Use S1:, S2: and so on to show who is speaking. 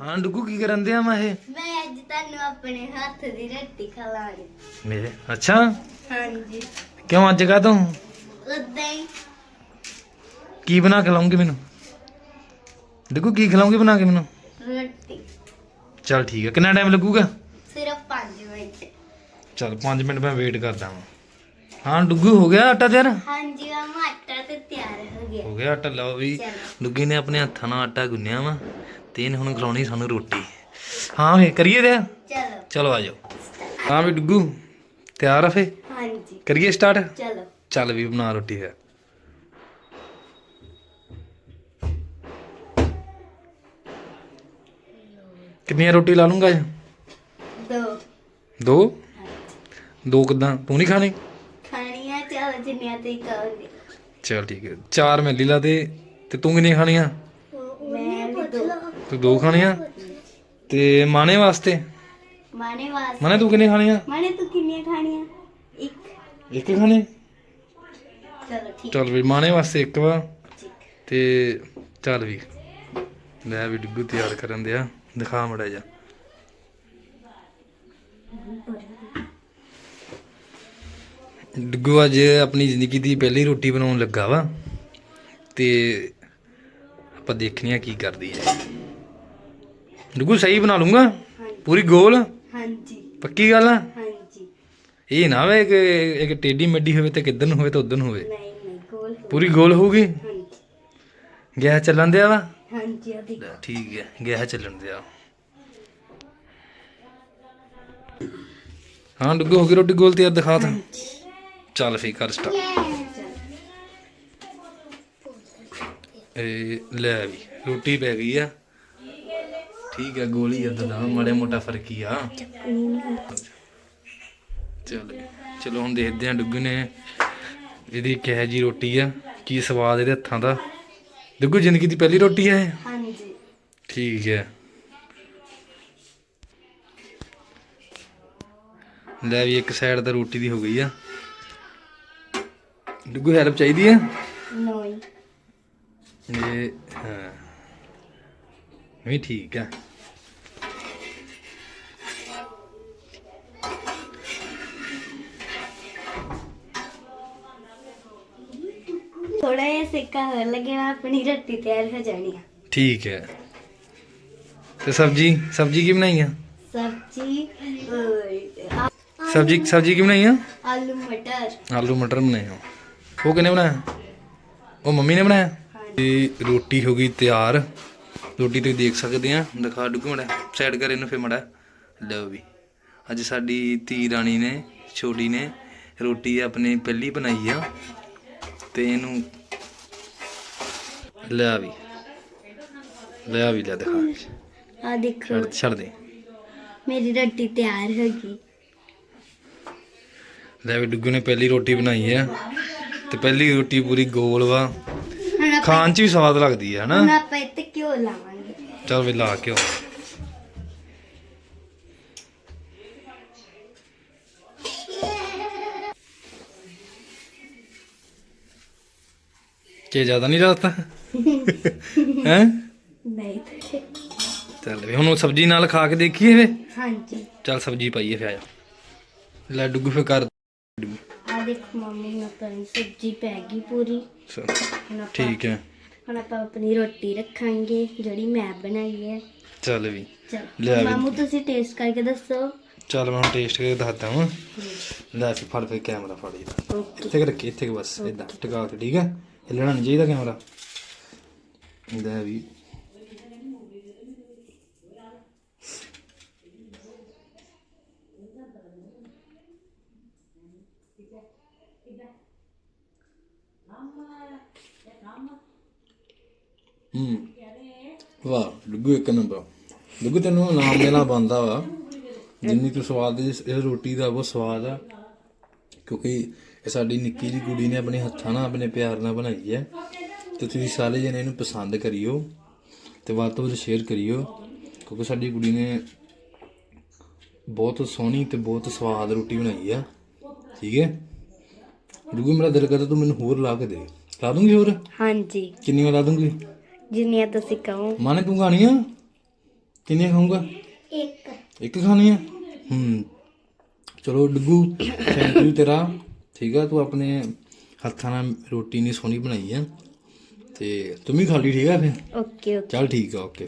S1: ਹਾਂ ਡੁੱਗੂ ਕੀ ਕਰਨ ਦਿਆ ਮੈਂ ਇਹ?
S2: ਮੈਂ ਅੱਜ ਤੁਹਾਨੂੰ ਆਪਣੇ ਹੱਥ ਦੀ ਰੋਟੀ ਖਵਾਉਣੀ।
S1: ਮੇਰੇ ਅੱਛਾ?
S2: ਹਾਂਜੀ।
S1: ਕਿਉਂ ਅੱਜ ਕਾ ਤੂੰ
S2: ਉਦਾਂ ਹੀ।
S1: ਕੀ ਬਣਾ ਕੇ ਲਾਉਂਗੀ ਮੈਨੂੰ? ਡੁੱਗੂ ਕੀ ਖਿਲਾਉਂਗੀ ਬਣਾ ਕੇ ਮੈਨੂੰ?
S2: ਰੋਟੀ।
S1: ਚੱਲ ਠੀਕ ਹੈ ਕਿੰਨਾ ਟਾਈਮ ਲੱਗੂਗਾ?
S2: ਸਿਰਫ 5 ਮਿੰਟ।
S1: ਚੱਲ 5 ਮਿੰਟ ਮੈਂ ਵੇਟ ਕਰਦਾ ਹਾਂ ਹਾਂ ਡੁੱਗੂ ਹੋ ਗਿਆ ਆਟਾ ਤਿਆਰ?
S2: ਹਾਂਜੀ ਆ ਆਟਾ ਤੇ ਤਿਆਰ ਹੋ ਗਿਆ।
S1: ਹੋ ਗਿਆ ਆਟਾ ਲਓ ਵੀ।
S2: ਚਲੋ।
S1: ਡੁੱਗੀ ਨੇ ਆਪਣੇ ਹੱਥਾਂ ਨਾਲ ਆਟਾ ਗੁੰਨਿਆ ਵਾ। ਤੇ ਇਹਨੇ ਹੁਣ ਖਿਲਾਉਣੀ ਸਾਨੂੰ ਰੋਟੀ। ਹਾਂ ਵੇ ਕਰੀਏ ਤੇ?
S2: ਚਲੋ।
S1: ਚਲੋ ਆ ਜਾਓ। ਹਾਂ ਵੀ ਡੁੱਗੂ ਤਿਆਰ ਆ ਫੇ
S2: ਹਾਂਜੀ।
S1: ਕਰੀਏ ਸਟਾਰਟ?
S2: ਚਲੋ।
S1: ਚੱਲ ਵੀ ਬਣਾ ਰੋਟੀ ਫਿਰ। ਕਿੰਨੀਆਂ ਰੋਟੀ ਲਾ ਲੂੰਗਾ ਅੱਜ?
S2: ਦੋ।
S1: ਦੋ? ਦੋ ਕਿਦਾਂ? ਤੂੰ ਨਹੀਂ ਖਾਣੀ?
S2: ਖਾਣੀਆਂ ਚਲੋ ਜਿੰਨੀਆਂ ਤੁਸੀਂ ਕਹੋਗੇ
S1: ਚਲ ਠੀਕ ਹੈ। ਚਾਰ ਮੈਲੀ ਲਾ ਦੇ ਤੇ ਤੂੰ ਕਿੰਨੀਆਂ ਖਾਣੀਆਂ?
S2: ਮੈਂ
S1: ਤੂੰ ਦੋ ਖਾਣੀਆਂ? ਤੇ ਮਾਣੇ ਵਾਸਤੇ?
S2: ਮਾਣੇ ਵਾਸਤੇ।
S1: ਮਾਣੇ ਤੂੰ ਕਿੰਨੀਆਂ ਖਾਣੀਆਂ?
S2: ਮਾਣੇ ਤੂੰ ਕਿੰਨੀਆਂ ਖਾਣੀਆਂ? ਇੱਕ।
S1: ਇੱਕ ਖਾਣੀ?
S2: ਚਲੋ ਠੀਕ।
S1: ਚਲ ਵੀ ਮਾਣੇ ਵਾਸਤੇ ਇੱਕ ਵਾ। ਤੇ ਚੱਲ ਵੀ। ਲੈ ਵੀ ਡਿੱਗੂ ਤਿਆਰ ਕਰਨ ਦਿਆ। ਦਿਖਾ ਮੜਾ ਜਾ। ਡਿੱਗੂ ਅੱਜ ਆਪਣੀ ਜ਼ਿੰਦਗੀ ਦੀ ਪਹਿਲੀ ਰੋਟੀ ਬਣਾਉਣ ਲੱਗਾ ਵਾ। ਤੇ ਆਪਾਂ ਦੇਖਣੀ ਆ ਕੀ ਕਰਦੀ ਹੈ। ਡਿੱਗੂ ਸਹੀ ਬਣਾ ਲੂੰਗਾ ਪੂਰੀ ਗੋਲ।
S2: ਹਾਂਜੀ।
S1: ਪੱਕੀ ਗੱਲ ਆ?
S2: ਹਾਂਜੀ।
S1: ਇਹ ਨਾ ਵੇ ਕਿ ਇੱਕ ਟੇਢੀ ਮੱਡੀ ਹੋਵੇ ਤੇ ਕਿੱਧਰ ਨੂੰ ਹੋਵੇ ਤੇ ਉਧਰ ਨੂੰ ਹੋਵੇ।
S2: ਨਹੀਂ ਨਹੀਂ ਗੋਲ ਹੋ-
S1: ਪੂਰੀ ਗੋਲ ਹੋਊਗੀ?
S2: ਹਾਂਜੀ।
S1: ਗੈਸ ਚੱਲਣ ਦਿਆ ਵਾ?
S2: ਹਾਂਜੀ ਆ ਦੇਖ।
S1: ਲੈ, ਠੀਕ ਹੈ ਗਿਆ ਚੱਲਣ ਦਿਆ। ਹਾਂ ਡੁੱਗੋ ਹੋ ਗਈ ਰੋਟੀ ਗੋਲ ਤਿਆਰ ਦਿਖਾ ਤਾ। ਚੱਲ ਫੇਰ ਕਰ ਸਟਾਰਟ ਇਹ ਲੈ ਵੀ ਰੋਟੀ ਪੈ ਗਈ ਆ। ਠੀਕ ਹੈ ਗੋਲੀ ਆ ਤਾਂ ਮੜੇ ਮੋਟਾ ਫ਼ਰਕ ਹੀ ਆ। ਚੱਲ। ਚਲੋ ਹੁਣ ਦੇਖਦੇ ਆ ਡੁੱਗੂ ਨੇ ਇਹਦੀ ਕਿਹੋ ਜੀ ਰੋਟੀ ਆ ਕੀ ਸਵਾਦ ਇਹਦੇ ਹੱਥਾਂ ਦਾ। ਡੁੱਗੂ ਜ਼ਿੰਦਗੀ ਦੀ ਪਹਿਲੀ ਰੋਟੀ ਆ ਇਹ?
S2: ਹਾਂਜੀ।
S1: ਠੀਕ ਹੈ। ਲੈ ਵੀ ਇੱਕ ਸਾਈਡ ਤਾਂ ਰੋਟੀ ਦੀ ਹੋ ਗਈ ਆ। ਡੁੱਗੂ ਹੈਲਪ ਚਾਹੀਦੀ ਆ?
S2: ਨੋਈ
S1: ਇਹ ਹਾਂ। ਵੀ ਠੀਕ ਆ।
S2: ਥੋੜਾ ਜਿਹਾ ਸਿੱਕਾ ਹੋਰ ਲੱਗਿਆ ਆਪਣੀ ਰੋਟੀ ਤਿਆਰ ਹੋ ਜਾਣੀ ਆ।
S1: ਠੀਕ ਹੈ। ਤੇ ਸਬਜੀ ਸਬਜੀ ਕੀ ਬਣਾਈ ਆ?
S2: ਸਬਜੀ ਅਹ, ਆ-
S1: ਸਬਜੀ ਸਬਜੀ ਕੀ ਬਣਾਈ ਆ?
S2: ਆਲੂ ਮਟਰ।
S1: ਆਲੂ ਮਟਰ ਬਣਾਏ ਆ। ਉਹ ਕਿਨੇ ਬਣਾਇਆ? ਉਹ ਮੰਮੀ ਨੇ ਬਣਾਇਆ? ਤੇ ਰੋਟੀ ਹੋ ਗਈ ਤਿਆਰ। ਰੋਟੀ ਤੁਸੀਂ ਦੇਖ ਸਕਦੇ ਆ। ਦਿਖਾ ਡੁੱਗੂ ਮੜਾ ਸਾਈਡ ਕਰ ਇਹਨੂੰ ਫੇ ਮੜਾ ਲਓ ਵੀ। ਅੱਜ ਸਾਡੀ ਧੀ ਰਾਣੀ ਨੇ ਛੋਟੀ ਨੇ ਰੋਟੀ ਆਪਣੀ ਪਹਿਲੀ ਬਣਾਈ ਆ। ਤੇ ਇਹਨੂੰ ਲਿਆ ਵੀ। ਲਿਆ ਵੀ ਲੈ ਦਿਖਾ।
S2: ਆ ਦੇਖੋ।
S1: ਛੱਡ ਛੱਡ ਦੇ।
S2: ਮੇਰੀ ਰੋਟੀ ਤਿਆਰ ਹੋ ਗਈ।
S1: ਲੈ ਵੀ ਡੁੱਗੂ ਨੇ ਪਹਿਲੀ ਰੋਟੀ ਬਣਾਈ ਆ। ਤੇ ਪਹਿਲੀ ਰੋਟੀ ਪੂਰੀ ਗੋਲ ਵਾ।
S2: ਹੁਣ ਆਪਾਂ
S1: ਖਾਣ 'ਚ ਵੀ ਸਵਾਦ ਲੱਗਦੀ ਆ ਹਨਾ?
S2: ਹੁਣ ਆਪਾਂ ਇੱਥੇ ਘਿਓ ਲਾਵਾਂਗੇ।
S1: ਚੱਲ ਵੀ ਲਾ ਕੇ। ਕੀ ਜ਼ਿਆਦਾ ਨਹੀਂ ਰਾਤਾ ਹੈ?
S2: ਨਹੀਂ
S1: ਚੱਲ ਵੀ ਹੁਣ ਸਬਜ਼ੀ ਨਾਲ ਖਾ ਕੇ ਦੇਖੀਏ ਵੇ
S2: ਹਾਂਜੀ।
S1: ਚੱਲ ਸਬਜ਼ੀ ਪਾਈਏ ਫੇ ਆਜਾ ਲੈ ਡੁੱਗੂ ਫੇ ਕਰ
S2: ਆ ਦੇਖੋ ਮੰਮੀ ਨੇ ਆਪਣੀ ਸਬਜ਼ੀ ਪੈ ਗਈ ਪੂਰੀ।
S1: ਠੀਕ ਹੈ।
S2: ਹੁਣ ਆਪਾਂ ਆਪਣੀ ਰੋਟੀ ਰੱਖਾਂਗੇ ਜਿਹੜੀ ਮੈਂ ਬਣਾਈ ਹੈ।
S1: ਚੱਲ ਵੀ।
S2: ਚਲ
S1: ਵੀ।
S2: ਮਾਮੂ ਤੁਸੀਂ ਟੇਸਟ ਕਰਕੇ ਦੱਸੋ।
S1: ਚੱਲ ਮੈਂ ਹੁਣ ਟੇਸਟ ਕਰਕੇ ਦੱਸਦਾ ਹਾਂ ਲੈ ਫੇ ਫੜ ਫੇ ਕੈਮਰਾ ਫੜ
S2: ਓਕੇ
S1: ਇੱਥੇ ਕੁ ਰੱਖੀ ਇੱਥੇ ਕੁ ਬਸ ਇਦਾਂ ਟਿਕਾ ਕੇ ਠੀਕ ਹੈ? ਹਿੱਲਣਾ ਨਹੀਂ ਚਾਹੀਦਾ ਕੈਮਰਾ ਲੈ ਵੀ। ਹੂੰ। ਵਾਹ ਡੁੱਗੂ ਇੱਕ ਨੰਬਰ ਡੁੱਗੂ ਤੈਨੂੰ ਨਾਮ ਦੇਣਾ ਬੰਦਾ ਵਾ। ਜਿੰਨੀ ਤੂੰ ਸਵਾਦ ਇਸ ਇਸ ਰੋਟੀ ਦਾ ਉਹ ਸਵਾਦ ਆ। ਕਿਉਂਕਿ ਇਹ ਸਾਡੀ ਨਿੱਕੀ ਜਿਹੀ ਕੁੜੀ ਨੇ ਆਪਣੇ ਹੱਥਾਂ ਨਾਲ ਆਪਣੇ ਪਿਆਰ ਨਾਲ ਬਣਾਈ ਹੈ। ਤੇ ਤੁਸੀਂ ਸਾਰੇ ਜਣੇ ਇਹਨੂੰ ਪਸੰਦ ਕਰਿਓ ਤੇ ਵੱਧ ਤੋਂ ਵੱਧ ਸ਼ੇਅਰ ਕਰਿਓ। ਕਿਉਂਕਿ ਸਾਡੀ ਕੁੜੀ ਨੇ ਬਹੁਤ ਸੋਹਣੀ ਤੇ ਬਹੁਤ ਸਵਾਦ ਰੋਟੀ ਬਣਾਈ ਆ। ਠੀਕ ਹੈ? ਡੁੱਗੂ ਮੇਰਾ ਦਿਲ ਕਰਦਾ ਤੂੰ ਮੈਨੂੰ ਹੋਰ ਲਾ ਕੇ ਦੇ। ਲਾ ਦੂੰਗੀ ਹੋਰ?
S2: ਹਾਂਜੀ।
S1: ਕਿੰਨੀ ਵਾਰ ਲਾ ਦੂੰਗੀ?
S2: ਜਿੰਨੀਆਂ ਤੁਸੀਂ ਕਹੋ।
S1: ਮਾਨੇ ਤੂੰ ਖਾਣੀ ਆ ਕਿੰਨੀਆਂ ਖਾਊਂਗਾ?
S2: ਇੱਕ।
S1: ਇੱਕ ਖਾਣੀ ਆ ਹੂੰ। ਚਲੋ ਡੱਗੂ ਥੈਂਕ ਯੂ ਤੇਰਾ। ਠੀਕ ਆ ਤੂੰ ਆਪਣੇ ਹੱਥਾਂ ਨਾਲ ਰੋਟੀ ਨਹੀਂ ਸੋਹਣੀ ਬਣਾਈ ਆ। ਤੇ ਤੂੰ ਵੀ ਖਾ ਲਈ ਠੀਕ ਆ ਫਿਰ?
S2: Okay okay.
S1: ਚੱਲ ਠੀਕ ਆ ਓਕੇ।